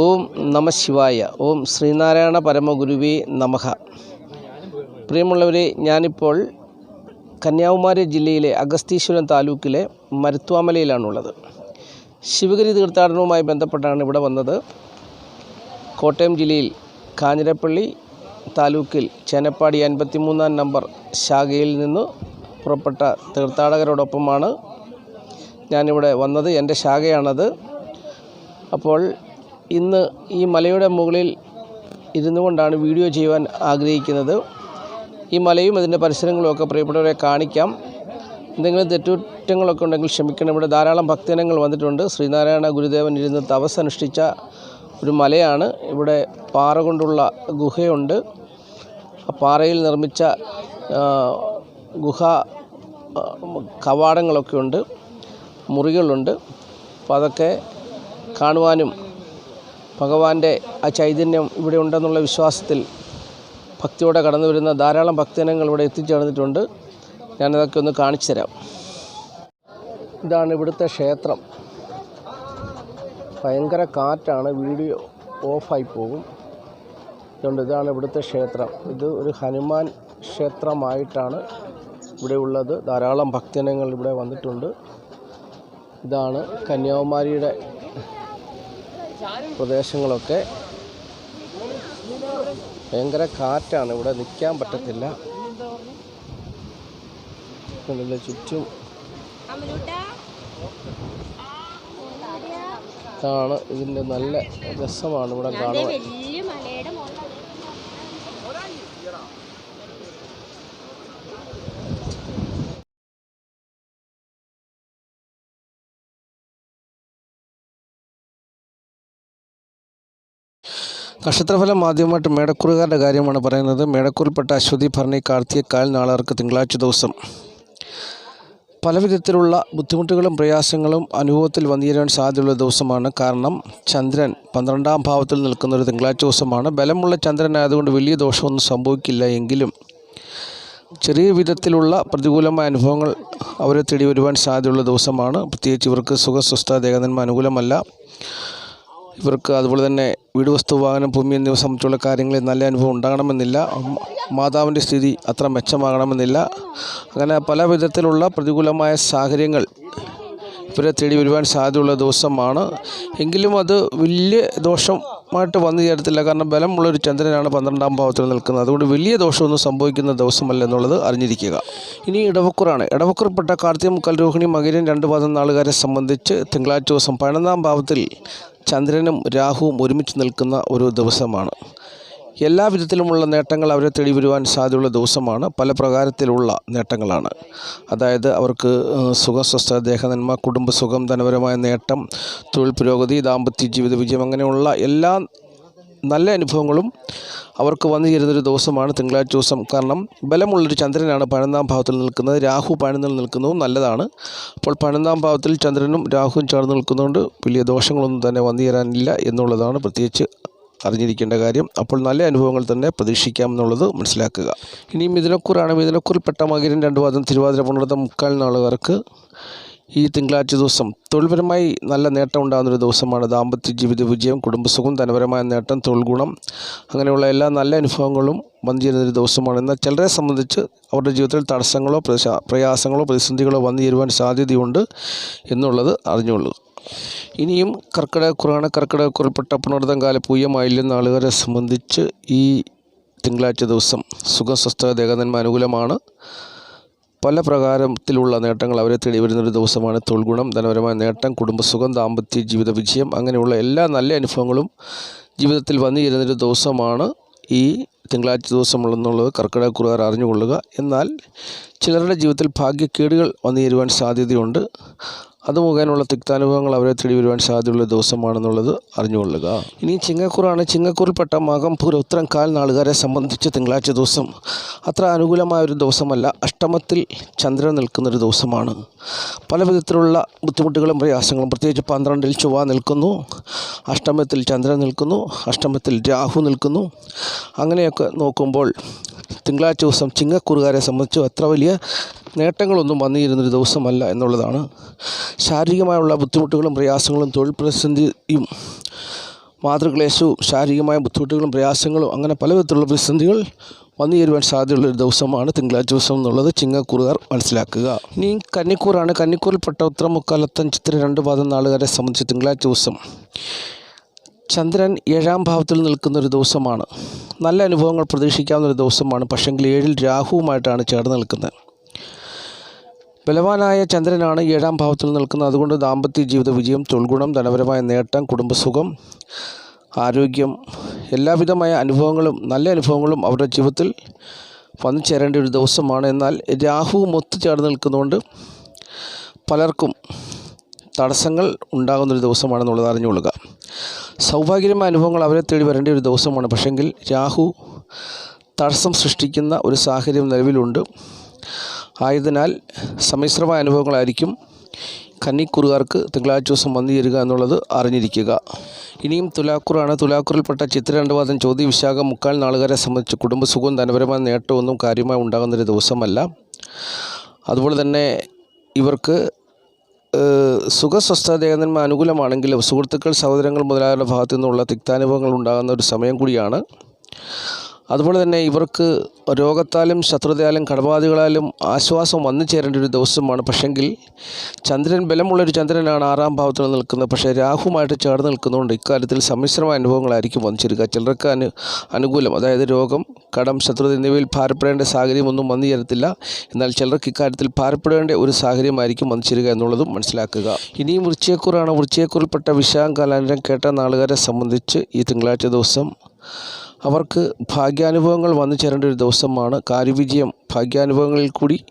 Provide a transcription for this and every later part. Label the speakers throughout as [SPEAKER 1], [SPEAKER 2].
[SPEAKER 1] ഓം നമ ശിവായ. ഓം ശ്രീനാരായണ പരമഗുരുവേ നമഹ പ്രിയമുള്ളവരെ ഞാനിപ്പോൾ കന്യാകുമാരി ജില്ലയിലെ അഗസ്തീശ്വരം താലൂക്കിലെ മരുത്വാമലയിലാണുള്ളത്. ശിവഗിരി തീർത്ഥാടനവുമായി ബന്ധപ്പെട്ടാണ് ഇവിടെ വന്നത്. കോട്ടയം ജില്ലയിൽ കാഞ്ഞിരപ്പള്ളി താലൂക്കിൽ ചേനപ്പാടി അൻപത്തിമൂന്നാം നമ്പർ ശാഖയിൽ നിന്ന് പുറപ്പെട്ട തീർത്ഥാടകരോടൊപ്പമാണ് ഞാനിവിടെ വന്നത്. എന്റെ ശാഖയാണത്. അപ്പോൾ ഇന്ന് ഈ മലയുടെ മുകളിൽ ഇരുന്നു കൊണ്ടാണ് വീഡിയോ ചെയ്യുവാൻ ആഗ്രഹിക്കുന്നത്. ഈ മലയും അതിന്റെ പരിസരങ്ങളും ഒക്കെ പ്രിയപ്പെട്ടവരെ കാണിക്കാം. എന്തെങ്കിലും തെറ്റുറ്റങ്ങളൊക്കെ ഉണ്ടെങ്കിൽ ക്ഷമിക്കണം. ഇവിടെ ധാരാളം ഭക്തജനങ്ങൾ വന്നിട്ടുണ്ട്. ശ്രീനാരായണ ഗുരുദേവൻ ഇരുന്ന് തപസ് അനുഷ്ഠിച്ച ഒരു മലയാണ്. ഇവിടെ പാറ കൊണ്ടുള്ള ഗുഹയുണ്ട്. ആ പാറയിൽ നിർമ്മിച്ച ഗുഹ കവാടങ്ങളൊക്കെ ഉണ്ട്. മുറികളുണ്ട്. അപ്പോൾ അതൊക്കെ കാണുവാനും ഭഗവാന്റെ ആ ചൈതന്യം ഇവിടെ ഉണ്ടെന്നുള്ള വിശ്വാസത്തിൽ ഭക്തിയോടെ കടന്നു വരുന്ന ധാരാളം ഭക്തജനങ്ങൾ ഇവിടെ എത്തിച്ചേർന്നിട്ടുണ്ട്. ഞാനതൊക്കെ ഒന്ന് കാണിച്ചു തരാം. ഇതാണ് ഇവിടുത്തെ ക്ഷേത്രം. ഭയങ്കര കാറ്റാണ് വീഡിയോ ഓഫായി പോകും. ഇതുകൊണ്ട് ഇതാണ് ഇവിടുത്തെ ക്ഷേത്രം. ഇത് ഒരു ഹനുമാൻ ക്ഷേത്രമായിട്ടാണ് ഇവിടെ ഉള്ളത്. ധാരാളം ഭക്തജനങ്ങൾ ഇവിടെ വന്നിട്ടുണ്ട്. ഇതാണ് കന്യാകുമാരിയുടെ പ്രദേശങ്ങളൊക്കെ ഭയങ്കര കാറ്റാണ്. ഇവിടെ നിൽക്കാൻ പറ്റത്തില്ല. ചുറ്റും ഇതാണ് ഇതിന്റെ നല്ല രസമാണ് ഇവിടെ കാണുവാൻ
[SPEAKER 2] വലിയ മലയുടെ മുകളിൽ
[SPEAKER 1] നക്ഷത്രഫലം ആദ്യമായിട്ട് മേടക്കുറുകാരുടെ കാര്യമാണ് പറയുന്നത്. മേടക്കൂറിൽപ്പെട്ട അശ്വതി ഭരണി കാർത്തിക കാൽ നാളർക്ക് തിങ്കളാഴ്ച ദിവസം. പല വിധത്തിലുള്ള ബുദ്ധിമുട്ടുകളും പ്രയാസങ്ങളും അനുഭവത്തിൽ വന്നുചേരാൻ സാധ്യതയുള്ള ദിവസമാണ്. കാരണം ചന്ദ്രൻ പന്ത്രണ്ടാം ഭാവത്തിൽ നിൽക്കുന്ന ഒരു തിങ്കളാഴ്ച ദിവസമാണ്. ബലമുള്ള ചന്ദ്രനായതുകൊണ്ട് വലിയ ദോഷമൊന്നും സംഭവിക്കില്ല എങ്കിലും ചെറിയ വിധത്തിലുള്ള പ്രതികൂലമായ അനുഭവങ്ങൾ അവരെ തേടി വരുവാൻ സാധ്യതയുള്ള ദിവസമാണ്. പ്രത്യേകിച്ച് ഇവർക്ക് സുഖസ്വസ്ഥ ദേഹനന്മ അനുകൂലമല്ല. ഇവർക്ക് അതുപോലെ തന്നെ വീട് വസ്തു വാഹനം ഭൂമി എന്നിവ സംബന്ധിച്ചുള്ള കാര്യങ്ങളിൽ നല്ല അനുഭവം ഉണ്ടാകണമെന്നില്ല. മാതാവിന്റെ സ്ഥിതി അത്ര മെച്ചമാകണമെന്നില്ല. അങ്ങനെ പല വിധത്തിലുള്ള പ്രതികൂലമായ സാഹചര്യങ്ങൾ ഇവരെ തേടി വരുവാൻ സാധ്യതയുള്ള ദിവസമാണ്. എങ്കിലും അത് വലിയ ദോഷമായിട്ട് വന്നു ചേരത്തില്ല. കാരണം ബലമുള്ളൊരു ചന്ദ്രനാണ് പന്ത്രണ്ടാം ഭാവത്തിൽ നിൽക്കുന്നത്. അതുകൊണ്ട് വലിയ ദോഷമൊന്നും സംഭവിക്കുന്ന ദിവസമല്ല എന്നുള്ളത് അറിഞ്ഞിരിക്കുക. ഇനി ഇടവക്കുറാണ്. ഇടവക്കുറിൽപ്പെട്ട കാർത്തിക മുക്കാൽ രോഹിണി മകരൻ രണ്ട് പാദം നാളുകാരെ സംബന്ധിച്ച് തിങ്കളാഴ്ച ദിവസം പതിനൊന്നാം ഭാവത്തിൽ ചന്ദ്രനും രാഹുവും ഒരുമിച്ച് നിൽക്കുന്ന ഒരു ദിവസമാണ്. എല്ലാ വിധത്തിലുമുള്ള നേട്ടങ്ങൾ അവരെ തേടി വരുവാൻ സാധ്യതയുള്ള ദിവസമാണ്. പല പ്രകാരത്തിലുള്ള നേട്ടങ്ങളാണ്. അതായത് അവർക്ക് സുഖസ്വസ്ഥ ദേഹനന്മ കുടുംബസുഖം ധനപരമായ നേട്ടം തൊഴിൽ പുരോഗതി ദാമ്പത്യ ജീവിത വിജയം അങ്ങനെയുള്ള എല്ലാ നല്ല അനുഭവങ്ങളും അവർക്ക് വന്നു ചേരുന്നൊരു ദിവസമാണ് തിങ്കളാഴ്ച ദിവസം. കാരണം ബലമുള്ളൊരു ചന്ദ്രനാണ് പതിനൊന്നാം ഭാവത്തിൽ നിൽക്കുന്നത്. രാഹു പതിനൊന്നിൽ നിൽക്കുന്നതും നല്ലതാണ്. അപ്പോൾ പതിനൊന്നാം ഭാവത്തിൽ ചന്ദ്രനും രാഹുവും ചേർന്ന് നിൽക്കുന്നതുകൊണ്ട് വലിയ ദോഷങ്ങളൊന്നും തന്നെ വന്നു ചേരാനില്ല എന്നുള്ളതാണ് പ്രത്യേകിച്ച് അറിഞ്ഞിരിക്കേണ്ട കാര്യം. അപ്പോൾ നല്ല അനുഭവങ്ങൾ തന്നെ പ്രതീക്ഷിക്കാം എന്നുള്ളത് മനസ്സിലാക്കുക. ഇനി മിഥുനക്കൂറാണ്. മിഥുനക്കൂറിൽപ്പെട്ട മകരൻ രണ്ട് വാദം തിരുവാതിര പുണർത്ത മുക്കാൽ നാളുകാർക്ക് ഈ തിങ്കളാഴ്ച ദിവസം തൊഴിൽപരമായി നല്ല നേട്ടം ഉണ്ടാകുന്നൊരു ദിവസമാണ് ദാമ്പത്യ ജീവിത വിജയം കുടുംബസുഖം ധനപരമായ നേട്ടം തൊഴിൽ ഗുണം. അങ്ങനെയുള്ള എല്ലാ നല്ല അനുഭവങ്ങളും വന്നു ചേരുന്നൊരു ദിവസമാണ്. എന്നാൽ ചിലരെ സംബന്ധിച്ച് അവരുടെ ജീവിതത്തിൽ തടസ്സങ്ങളോ പ്രയാസങ്ങളോ പ്രതിസന്ധികളോ വന്നു ചേരുവാൻ സാധ്യതയുണ്ട് എന്നുള്ളത് അറിഞ്ഞുകൊള്ളുക. ഇനിയും കർക്കിടകക്കുറാണ് കർക്കിടകക്കുറിൽപ്പെട്ട പുണർതം കാല പൂയമായില്ലെന്ന ആളുകാരെ സംബന്ധിച്ച് ഈ തിങ്കളാഴ്ച ദിവസം സുഖസ്വസ്ഥ ദേഹനന്മ അനുകൂലമാണ്. പല പ്രകാരത്തിലുള്ള നേട്ടങ്ങൾ അവരെ തേടി വരുന്നൊരു ദിവസമാണ് തൊഴിൽഗുണം. ധനപരമായ നേട്ടം കുടുംബസുഖം ദാമ്പത്യ ജീവിത വിജയം അങ്ങനെയുള്ള എല്ലാ നല്ല അനുഭവങ്ങളും ജീവിതത്തിൽ വന്നു ചേരുന്നൊരു ദിവസമാണ് ഈ തിങ്കളാഴ്ച ദിവസമുള്ളെന്നുള്ളത് കർക്കിടകക്കുറുകാർ അറിഞ്ഞുകൊള്ളുക. എന്നാൽ ചിലരുടെ ജീവിതത്തിൽ ഭാഗ്യക്കേടുകൾ വന്നു ചേരുവാൻ സാധ്യതയുണ്ട്. അത് മുഖേനയുള്ള തിക്താനുഭവങ്ങൾ അവരെ തേടി വരുവാൻ സാധ്യതയുള്ള ദിവസമാണെന്നുള്ളത് അറിഞ്ഞുകൊള്ളുക. ഇനി ചിങ്ങക്കൂറാണ് ചിങ്ങക്കൂറിൽപ്പെട്ട മകം പൂര ഉത്തരം കാൽ നാളുകാരെ സംബന്ധിച്ച് തിങ്കളാഴ്ച ദിവസം. അത്ര അനുകൂലമായ ഒരു ദിവസമല്ല. അഷ്ടമത്തിൽ ചന്ദ്രൻ നിൽക്കുന്നൊരു ദിവസമാണ്. പല വിധത്തിലുള്ള ബുദ്ധിമുട്ടുകളും പ്രയാസങ്ങളും. പ്രത്യേകിച്ച് പന്ത്രണ്ടിൽ ചൊവ്വ നിൽക്കുന്നു. അഷ്ടമത്തിൽ ചന്ദ്രൻ നിൽക്കുന്നു. അഷ്ടമത്തിൽ രാഹു നിൽക്കുന്നു. അങ്ങനെയൊക്കെ നോക്കുമ്പോൾ തിങ്കളാഴ്ച ദിവസം ചിങ്ങക്കൂറുകാരെ സംബന്ധിച്ച് അത്ര വലിയ നേട്ടങ്ങളൊന്നും വന്നിരുന്നൊരു ദിവസമല്ല എന്നുള്ളതാണ്. ശാരീരികമായുള്ള ബുദ്ധിമുട്ടുകളും പ്രയാസങ്ങളും തൊഴിൽ പ്രതിസന്ധിയും മാതൃക്ലേശവും ശാരീരികമായ ബുദ്ധിമുട്ടുകളും പ്രയാസങ്ങളും അങ്ങനെ പലവിധത്തിലുള്ള പ്രതിസന്ധികൾ വന്നു ചേരുവാൻ സാധ്യതയുള്ള ഒരു ദിവസമാണ് തിങ്കളാഴ്ച ദിവസം എന്നുള്ളത് ചിങ്ങക്കൂറുകാർ മനസ്സിലാക്കുക. ഇനി കന്നിക്കൂറാണ്. കന്നിക്കൂറിൽപ്പെട്ട ഉത്തരമുക്കാലത്തൻ ചിത്ര രണ്ട് പാദം നാളുകാരെ സംബന്ധിച്ച് തിങ്കളാഴ്ച ദിവസം ചന്ദ്രൻ ഏഴാം ഭാവത്തിൽ നിൽക്കുന്ന ഒരു ദിവസമാണ്. നല്ല അനുഭവങ്ങൾ പ്രതീക്ഷിക്കാവുന്ന ഒരു ദിവസമാണ്. പക്ഷെങ്കിൽ ഏഴിൽ രാഹുവുമായിട്ടാണ് ചേർന്ന് നിൽക്കുന്നത്. ബലവാനായ ചന്ദ്രനാണ് ഏഴാം ഭാവത്തിൽ നിൽക്കുന്നത്. അതുകൊണ്ട് ദാമ്പത്യ ജീവിത വിജയം തൊൽഗുണം ധനപരമായ നേട്ടം കുടുംബസുഖം ആരോഗ്യം എല്ലാവിധമായ അനുഭവങ്ങളും നല്ല അനുഭവങ്ങളും അവരുടെ ജീവിതത്തിൽ വന്നു ചേരേണ്ട ഒരു ദിവസമാണ്. എന്നാൽ രാഹുവും ഒത്തുചേർന്ന് നിൽക്കുന്നതുകൊണ്ട് പലർക്കും തടസ്സങ്ങൾ ഉണ്ടാകുന്നൊരു ദിവസമാണെന്നുള്ളത് അറിഞ്ഞുകൊള്ളുക. സൗഭാഗ്യമായ അനുഭവങ്ങൾ അവരെ തേടി വരേണ്ട ഒരു ദിവസമാണ്. പക്ഷെങ്കിൽ രാഹു തടസ്സം സൃഷ്ടിക്കുന്ന ഒരു സാഹചര്യം നിലവിലുണ്ട്. ആയതിനാൽ സമ്മിശ്രമായ അനുഭവങ്ങളായിരിക്കും കന്നിക്കുറുകാർക്ക് തിങ്കളാഴ്ച ദിവസം വന്നു ചേരുക എന്നുള്ളത് അറിഞ്ഞിരിക്കുക. ഇനിയും തുലാക്കുറാണ്. തുലാക്കുറിൽപ്പെട്ട ചിത്ര രണ്ട് വാദം ചോദ്യ വിശാഖം മുക്കാൽ നാളുകാരെ സംബന്ധിച്ച് കുടുംബസുഖവും ധനപരമായ നേട്ടമൊന്നും കാര്യമായി ഉണ്ടാകുന്നൊരു ദിവസമല്ല. അതുപോലെ തന്നെ ഇവർക്ക് ഏഹ് സുഖസ്വസ്ഥതേകന്മാർ അനുകൂലമാണെങ്കിലും സുഹൃത്തുക്കൾ സഹോദരങ്ങൾ മുതലായവരുടെ ഭാഗത്തു നിന്നുള്ള തിക്താനുഭവങ്ങൾ ഉണ്ടാകുന്ന ഒരു സമയം കൂടിയാണ്. അതുപോലെ തന്നെ ഇവർക്ക് രോഗത്താലും ശത്രുതയാലും കടബാധികളാലും ആശ്വാസം വന്നു ചേരേണ്ട ഒരു ദിവസമാണ്. പക്ഷെങ്കിൽ ചന്ദ്രൻ ബലമുള്ളൊരു ചന്ദ്രനാണ് ആറാം ഭാവത്തിൽ നിൽക്കുന്നത്. പക്ഷേ രാഹുമായിട്ട് ചേർന്ന് നിൽക്കുന്നതുകൊണ്ട് ഇക്കാര്യത്തിൽ സമ്മിശ്രമായ അനുഭവങ്ങളായിരിക്കും വന്നു ചേരുക ചിലർക്ക് അനു അനുകൂലം അതായത് രോഗം കടം ശത്രുത എന്നിവയിൽ ഭാരപ്പെടേണ്ട സാഹചര്യമൊന്നും വന്നു ചേരത്തില്ല. എന്നാൽ ചിലർക്ക് ഇക്കാര്യത്തിൽ ഭാരപ്പെടേണ്ട ഒരു സാഹചര്യമായിരിക്കും വന്നു ചേരുക എന്നുള്ളതും മനസ്സിലാക്കുക. ഇനിയും വൃച്ചയക്കുറാണ് വൃച്ചയക്കുറിൽപ്പെട്ട വിശാഖം കാലാന്തരം കേട്ട നാളുകാരെ സംബന്ധിച്ച് ഈ തിങ്കളാഴ്ച ദിവസം അവർക്ക് ഭാഗ്യാനുഭവങ്ങൾ വന്നു ചേരേണ്ട ഒരു ദിവസമാണ് കാര്യവിജയം. ഭാഗ്യാനുഭവങ്ങളിൽ കൂടി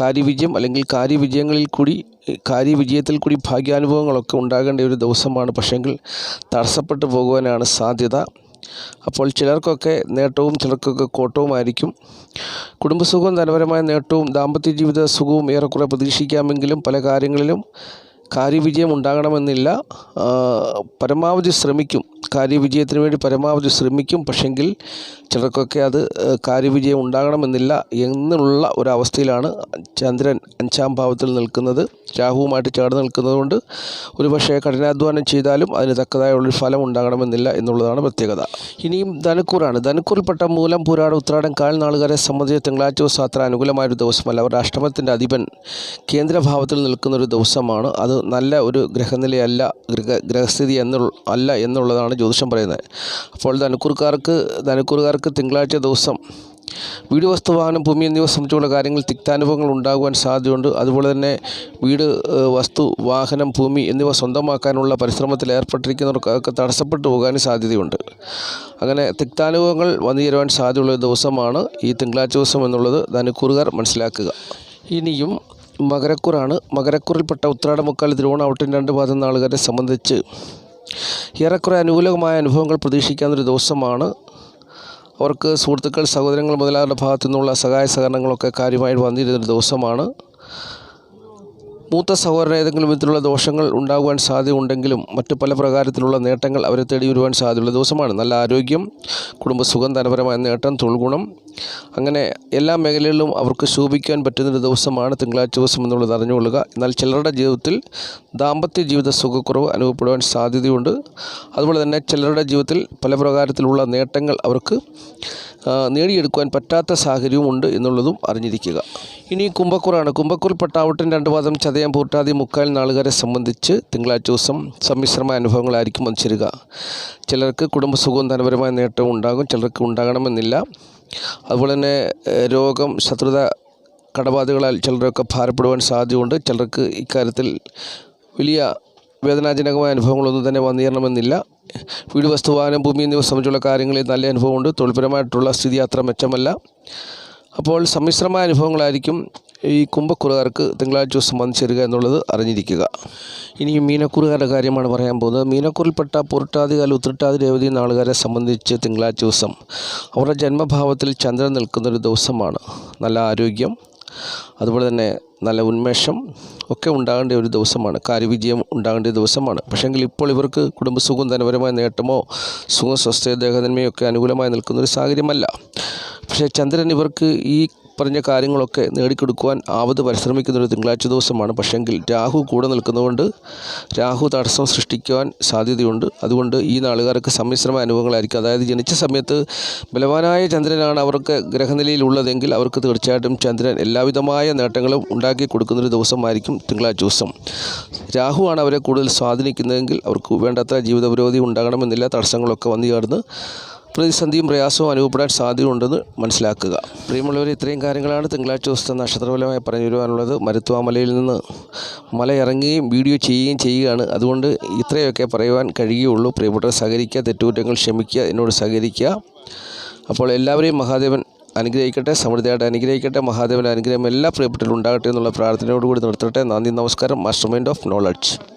[SPEAKER 1] കാര്യവിജയം അല്ലെങ്കിൽ കാര്യവിജയങ്ങളിൽ കൂടി കാര്യവിജയത്തിൽ കൂടി ഭാഗ്യാനുഭവങ്ങളൊക്കെ ഉണ്ടാകേണ്ട ഒരു ദിവസമാണ്. പക്ഷെങ്കിൽ തടസ്സപ്പെട്ടു പോകുവാനാണ് സാധ്യത. അപ്പോൾ ചിലർക്കൊക്കെ നേട്ടവും ചിലർക്കൊക്കെ കോട്ടവുമായിരിക്കും. കുടുംബസുഖവും ധനപരമായ നേട്ടവും ദാമ്പത്യ ജീവിത സുഖവും ഏറെക്കുറെ പ്രതീക്ഷിക്കാമെങ്കിലും പല കാര്യങ്ങളിലും കാര്യവിജയം ഉണ്ടാകണമെന്നില്ല. പരമാവധി ശ്രമിക്കും. കാര്യവിജയത്തിന് വേണ്ടി പരമാവധി ശ്രമിക്കും. പക്ഷെങ്കിൽ ചിലർക്കൊക്കെ അത് കാര്യവിജയം ഉണ്ടാകണമെന്നില്ല എന്നുള്ള ഒരവസ്ഥയിലാണ് ചന്ദ്രൻ അഞ്ചാം ഭാവത്തിൽ നിൽക്കുന്നത്. രാഹുവുമായിട്ട് ചേർന്ന് നിൽക്കുന്നതുകൊണ്ട് ഒരുപക്ഷെ കഠിനാധ്വാനം ചെയ്താലും അതിന് തക്കതായുള്ളൊരു ഫലം ഉണ്ടാകണമെന്നില്ല എന്നുള്ളതാണ് പ്രത്യേകത. ഇനിയും ധനുക്കൂറാണ്. ധനുക്കൂറിൽപ്പെട്ട മൂലം പുരാട ഉത്രാടം കാൽ നാളുകാരെ സംബന്ധിച്ച് തിങ്കളാഴ്ച ദിവസം അത്ര അനുകൂലമായൊരു ദിവസമല്ല. അവരുടെ അഷ്ടമത്തിന്റെ അധിപൻ കേന്ദ്രഭാവത്തിൽ നിൽക്കുന്നൊരു ദിവസമാണ്. അത് നല്ല ഒരു ഗ്രഹനിലയല്ല ഗ്രഹ ഗ്രഹസ്ഥിതി എന്നുള്ള അല്ല എന്നുള്ളതാണ് ജ്യോതിഷം പറയുന്നത്. അപ്പോൾ ധനുക്കൂർക്കാർക്ക് ധനുക്കൂറുകാർക്ക് തിങ്കളാഴ്ച ദിവസം വീട് വസ്തു വാഹനം ഭൂമി എന്നിവ സംബന്ധിച്ചുള്ള കാര്യങ്ങൾ തിക്താനുഭവങ്ങൾ ഉണ്ടാകുവാൻ സാധ്യതയുണ്ട്. അതുപോലെ തന്നെ വീട് വസ്തു വാഹനം ഭൂമി എന്നിവ സ്വന്തമാക്കാനുള്ള പരിശ്രമത്തിൽ ഏർപ്പെട്ടിരിക്കുന്നവർക്കൊക്കെ തടസ്സപ്പെട്ടു പോകാനും സാധ്യതയുണ്ട്. അങ്ങനെ തിക്താനുഭവങ്ങൾ വന്നു ചേരുവാൻ സാധ്യതയുള്ള ദിവസമാണ് ഈ തിങ്കളാഴ്ച ദിവസം എന്നുള്ളത് ധനുക്കൂറുകാർ മനസ്സിലാക്കുക. ഇനിയും മകരക്കൂറാണ്. മകരക്കുറിൽപ്പെട്ട ഉത്രാടമുക്കാൽ തിരുവോണാവട്ടിൻ രണ്ട് പാദം നാളുകാരെ സംബന്ധിച്ച് ഏറെക്കുറെ അനുകൂലമായ അനുഭവങ്ങൾ പ്രതീക്ഷിക്കാവുന്നൊരു ദിവസമാണ്. അവർക്ക് സുഹൃത്തുക്കൾ സഹോദരങ്ങൾ മുതലായവരുടെ ഭാഗത്തു നിന്നുള്ള സഹായ സഹകരണങ്ങളൊക്കെ കാര്യമായി വന്നിരുന്നൊരു ദിവസമാണ്. മൂത്ത സഹോദരൻ ഏതെങ്കിലും വിധത്തിലുള്ള ദോഷങ്ങൾ ഉണ്ടാകുവാൻ സാധ്യതയുണ്ടെങ്കിലും മറ്റു പല പ്രകാരത്തിലുള്ള നേട്ടങ്ങൾ അവരെ തേടി വരുവാൻ സാധ്യതയുള്ള ദിവസമാണ്. നല്ല ആരോഗ്യം കുടുംബസുഖം ധനപരമായ നേട്ടം തൊഴിൽഗുണം. അങ്ങനെ എല്ലാ മേഖലകളിലും അവർക്ക് ശോഭിക്കാൻ പറ്റുന്നൊരു ദിവസമാണ് തിങ്കളാഴ്ച ദിവസം എന്നുള്ളത് അറിഞ്ഞുകൊള്ളുക. എന്നാൽ ചിലരുടെ ജീവിതത്തിൽ ദാമ്പത്യ ജീവിത സുഖക്കുറവ് അനുഭവപ്പെടുവാൻ സാധ്യതയുണ്ട്. അതുപോലെ തന്നെ ചിലരുടെ ജീവിതത്തിൽ പല പ്രകാരത്തിലുള്ള നേട്ടങ്ങൾ അവർക്ക് നേടിയെടുക്കുവാൻ പറ്റാത്ത സാഹചര്യവും ഉണ്ട് എന്നുള്ളതും അറിഞ്ഞിരിക്കുക. ഇനി കുംഭക്കൂറാണ്. കുംഭക്കൂർ പട്ടാവട്ടൻ രണ്ട് പാദം ചതയം പൂട്ടാതി മുക്കാൽ നാളുകാരെ സംബന്ധിച്ച് തിങ്കളാഴ്ച ദിവസം സമ്മിശ്രമായ അനുഭവങ്ങളായിരിക്കും വന്നു ചിലർക്ക് കുടുംബസുഖവും ധനപരമായ നേട്ടവും ഉണ്ടാകും. ചിലർക്ക് ഉണ്ടാകണമെന്നില്ല. അതുപോലെ തന്നെ രോഗം ശത്രുത കടബാധകളാൽ ചിലരൊക്കെ ഭാരപ്പെടുവാൻ സാധ്യതയുണ്ട്. ചിലർക്ക് ഇക്കാര്യത്തിൽ വലിയ വേദനാജനകമായ അനുഭവങ്ങളൊന്നും തന്നെ വന്നു ചേരണമെന്നില്ല വീട് വസ്തുവാനം ഭൂമി എന്നിവ സംബന്ധിച്ചുള്ള കാര്യങ്ങളിൽ നല്ല അനുഭവമുണ്ട്. തൊഴിൽപരമായിട്ടുള്ള സ്ഥിതി അത്ര മെച്ചമല്ല. അപ്പോൾ സമ്മിശ്രമായ അനുഭവങ്ങളായിരിക്കും ഈ കുംഭക്കുറുകാർക്ക് തിങ്കളാഴ്ച ദിവസം വന്നു ചേരുക എന്നുള്ളത് അറിഞ്ഞിരിക്കുക. ഇനി മീനക്കുറുകാരുടെ കാര്യമാണ് പറയാൻ പോകുന്നത്. മീനക്കുറിൽപ്പെട്ട പുരട്ടാതികാല ഉത്രട്ടാതി രേവതി നാളുകാരെ സംബന്ധിച്ച് തിങ്കളാഴ്ച ദിവസം അവരുടെ ജന്മഭാവത്തിൽ ചന്ദ്രൻ നിൽക്കുന്നൊരു ദിവസമാണ്. നല്ല ആരോഗ്യം. അതുപോലെ തന്നെ നല്ല ഉന്മേഷം ഒക്കെ ഉണ്ടാകേണ്ട ഒരു ദിവസമാണ്. കാര്യവിജയം ഉണ്ടാകേണ്ട ദിവസമാണ്. പക്ഷേങ്കിൽ ഇപ്പോൾ ഇവർക്ക് കുടുംബസുഖം ധനപരമായ നേട്ടമോ സുഖം സ്വസ്ഥയോ ദേഹനന്മയോ ഒക്കെ അനുകൂലമായി നിൽക്കുന്ന ഒരു സാഹചര്യമല്ല. പക്ഷേ ചന്ദ്രൻ ഇവർക്ക് ഈ പറഞ്ഞ കാര്യങ്ങളൊക്കെ നേടിക്കൊടുക്കുവാൻ ആവത് പരിശ്രമിക്കുന്ന ഒരു തിങ്കളാഴ്ച ദിവസമാണ്. പക്ഷെങ്കിൽ രാഹു കൂടെ നിൽക്കുന്നതുകൊണ്ട് രാഹു തടസ്സം സൃഷ്ടിക്കുവാൻ സാധ്യതയുണ്ട്. അതുകൊണ്ട് ഈ നാളുകാർക്ക് സമ്മിശ്രമായ അനുഭവങ്ങളായിരിക്കും. അതായത് ജനിച്ച സമയത്ത് ബലവാനായ ചന്ദ്രനാണ് അവർക്ക് ഗ്രഹനിലയിലുള്ളതെങ്കിൽ അവർക്ക് തീർച്ചയായിട്ടും ചന്ദ്രൻ എല്ലാവിധമായ നേട്ടങ്ങളും ഉണ്ടാക്കി കൊടുക്കുന്നൊരു ദിവസമായിരിക്കും തിങ്കളാഴ്ച ദിവസം. ആണ് അവരെ കൂടുതൽ സ്വാധീനിക്കുന്നതെങ്കിൽ അവർക്ക് വേണ്ടത്ര ജീവിത പുരോഗതി ഉണ്ടാകണമെന്നില്ല. തടസ്സങ്ങളൊക്കെ വന്നു ചേർന്ന് പ്രതിസന്ധിയും പ്രയാസവും അനുഭവപ്പെടാൻ സാധ്യതയുണ്ടെന്ന് മനസ്സിലാക്കുക. പ്രിയമുള്ളവർ ഇത്രയും കാര്യങ്ങളാണ് തിങ്കളാഴ്ച ദിവസത്തെ നക്ഷത്രഫലമായി പറഞ്ഞു വരുവാനുള്ളത് മരുത്വാമലയിൽ നിന്ന് മല ഇറങ്ങുകയും വീഡിയോ ചെയ്യുകയും ചെയ്യുകയാണ്. അതുകൊണ്ട് ഇത്രയൊക്കെ പറയുവാൻ കഴിയുകയുള്ളൂ. പ്രിയപ്പെട്ടവർ സഹകരിക്കുക തെറ്റുകുറ്റങ്ങൾ ക്ഷമിക്കുക എന്നോട് സഹകരിക്കുക. അപ്പോൾ എല്ലാവരെയും മഹാദേവൻ അനുഗ്രഹിക്കട്ടെ സമൃദ്ധിയായിട്ട് അനുഗ്രഹിക്കട്ടെ. മഹാദേവന്റെ അനുഗ്രഹം എല്ലാ പ്രിയപ്പെട്ടവരും ഉണ്ടാകട്ടെ എന്നുള്ള പ്രാർത്ഥനയോടുകൂടി നിർത്തട്ടെ. നന്ദി നമസ്കാരം. Master mind of knowledge